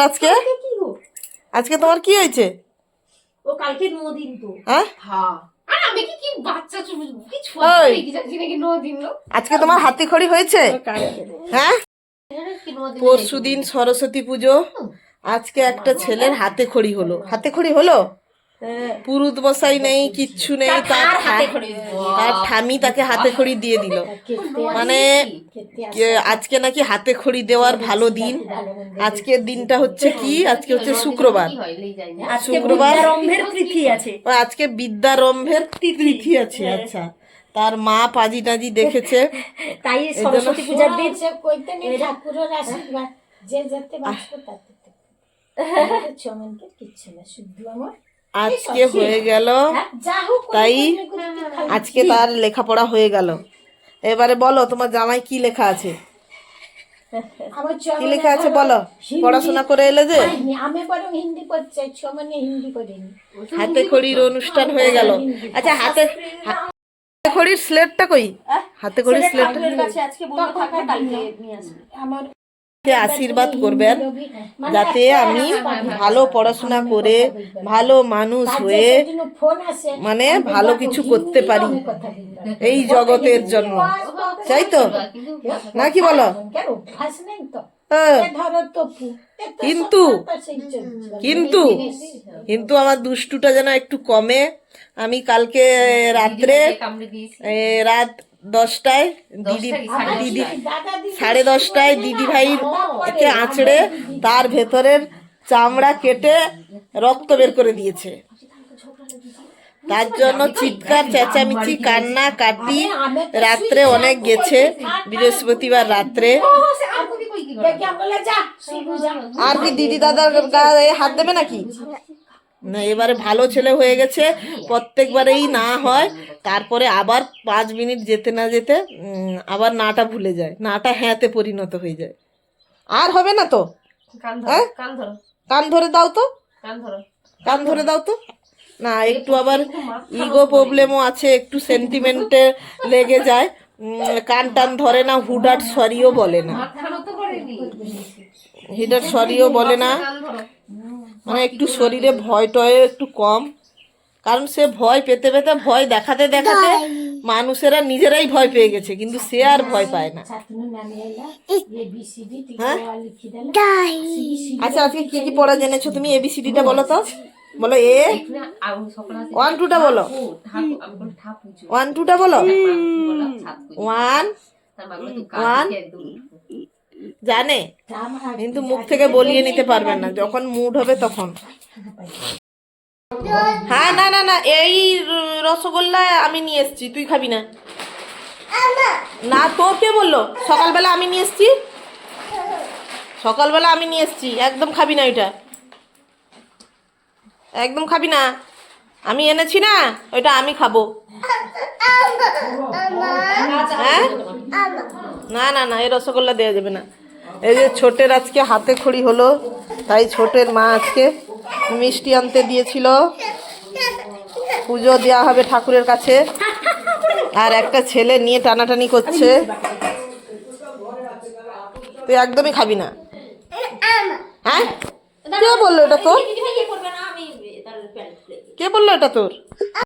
আজকে? কি গো? আজকে তোমার কি হয়েছে? ও কালকে তো। হ্যাঁ? হ্যাঁ। আমি কি কি বাচ্চা কি আজকে তোমার হাতি খড়ি হয়েছে হ্যাঁ? পরশুদিন পরশু দিন সরস্বতী পুজো। আজকে একটা ছেলের হাতে খড়ি হলো। হাতে খড়ি হলো? পুরুত বসাই নেই কিচ্ছু নেই তার তার ঠামি তাকে হাতে খড়ি দিয়ে দিল মানে আজকে নাকি হাতে খড়ি দেওয়ার ভালো দিন আজকের দিনটা হচ্ছে কি আজকে হচ্ছে শুক্রবার হয় শুক্রবার রম্ভের তিথি আছে ও আজকে বিদ্যারম্ভের তিথি আছে আচ্ছা তার মা পাজি টাজি দেখেছে তাই সরস্বতী পূজার দিন কইতে নেই ঠাকুরের আশীর্বাদ যে যেতে চমনকে কিচ্ছু না শুধু আমার আজকে হয়ে গেল। তাই আজকে তার লেখাপড়া হয়ে গেল। এবারে বলো তোমার জামাই কি লেখা আছে? কি লেখা আছে বলো? পড়াশোনা করে এলে যে? আমি বরং হিন্দি পড়ছি চমনে হিন্দি পড়িনি হাতে খড়ির অনুষ্ঠান হয়ে গেল। আচ্ছা হাতে হাতে খড়ির স্লেটটা কই? হাতে খড়ির স্লেটটা আজকে কালকে নিয়ে আসবে। আমার আশীর্বাদ করবেন যাতে আমি ভালো পড়াশোনা করে ভালো মানুষ হয়ে মানে ভালো কিছু করতে পারি এই জগতের জন্য তাই তো নাকি বলো হ্যাঁ। কিন্তু। কিন্তু কিন্তু আমার দুষ্টুটা যেন একটু কমে আমি কালকে রাত্রে রাত দশটায় দিদি দিদি সাড়ে দশটায় দিদি ভাইয়ের কে আঁচড়ে তার ভেতরের চামড়া কেটে রক্ত বের করে দিয়েছে। তার জন্য চিৎকার চেঁচামেচি কান্না কাটি রাত্রে অনেক গেছে বৃহস্পতিবার রাত্রে। আর কি দিদি দাদার গায়ে হাত দেবে নাকি? এবারে ভালো ছেলে হয়ে গেছে প্রত্যেকবারেই না হয় তারপরে আবার পাঁচ মিনিট যেতে না যেতে আবার নাটা ভুলে যায় নাটা হ্যাঁতে পরিণত হয়ে যায়। আর হবে না তো? কান হ্যাঁ? কান ধরে। দাও তো। কান ধরে। দাও তো। না একটু আবার ইগো প্রবলেমও আছে একটু সেন্টিমেন্টে লেগে যায়। কান টান ধরে না হুডাট সরিও বলে না। হিডার সরিও বলে না। মানে একটু শরীরে ভয় টয় একটু কম। কারণ সে ভয় পেতে পেতে ভয় দেখাতে দেখাতে মানুষেরা নিজেরাই ভয় পেয়ে গেছে কিন্তু সে আর ভয় পায় না। ছাত্র নানি এলা এ বি সি ডি হ্যাঁ? আচ্ছা আজকে কি কি পড়া জেনেছো তুমি? এবিসিডিটা বলো তো। বলো এ। ওয়ান টুটা বলো। ওয়ান টুটা বলো। ওয়ান তার মা বলে তুই One. কাজ একদম? জানে কিন্তু মুখ থেকে বলিয়ে নিতে পারবেন না যখন মুড হবে তখন। হ্যাঁ না না না এই রসগোল্লা আমি নিয়ে এসেছি তুই খাবি না। না তোর কে বলল? সকালবেলা আমি নিয়ে এসেছি? সকালবেলা আমি নিয়ে এসেছি একদম খাবি না ওইটা। একদম খাবি না। আমি এনেছি না ওইটা আমি খাব। না না না, এই রসগোল্লা দেওয়া যাবে না। এই যে ছোটের আজকে হাতে খড়ি হলো, তাই ছোটের মা আজকে মিষ্টি আনতে দিয়েছিল। পুজো দেওয়া হবে ঠাকুরের কাছে। আর একটা ছেলে নিয়ে টানাটানি করছে। তুই একদমই খাবি না। হ্যাঁ? কে বলল এটা তোর। কে বলল এটা তোর?